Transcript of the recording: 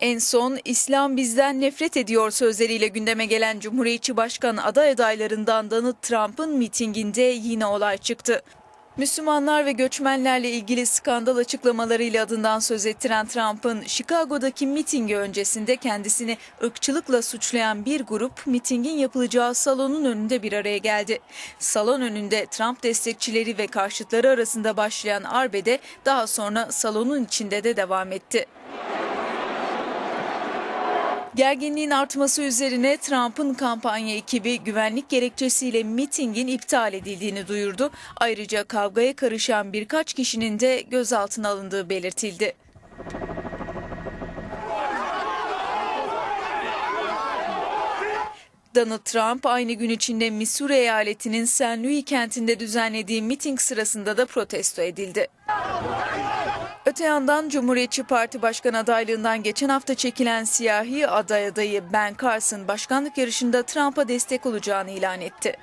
En son İslam bizden nefret ediyor sözleriyle gündeme gelen Cumhuriyetçi Başkan aday adaylarından Donald Trump'ın mitinginde yine olay çıktı. Müslümanlar ve göçmenlerle ilgili skandal açıklamalarıyla adından söz ettiren Trump'ın Chicago'daki mitingi öncesinde kendisini ırkçılıkla suçlayan bir grup mitingin yapılacağı salonun önünde bir araya geldi. Salon önünde Trump destekçileri ve karşıtları arasında başlayan arbede daha sonra salonun içinde de devam etti. Gerginliğin artması üzerine Trump'ın kampanya ekibi güvenlik gerekçesiyle mitingin iptal edildiğini duyurdu. Ayrıca kavgaya karışan birkaç kişinin de gözaltına alındığı belirtildi. Donald Trump aynı gün içinde Missouri eyaletinin St. Louis kentinde düzenlediği miting sırasında da protesto edildi. Öte yandan Cumhuriyetçi Parti Başkan adaylığından geçen hafta çekilen siyahi aday adayı Ben Carson başkanlık yarışında Trump'a destek olacağını ilan etti.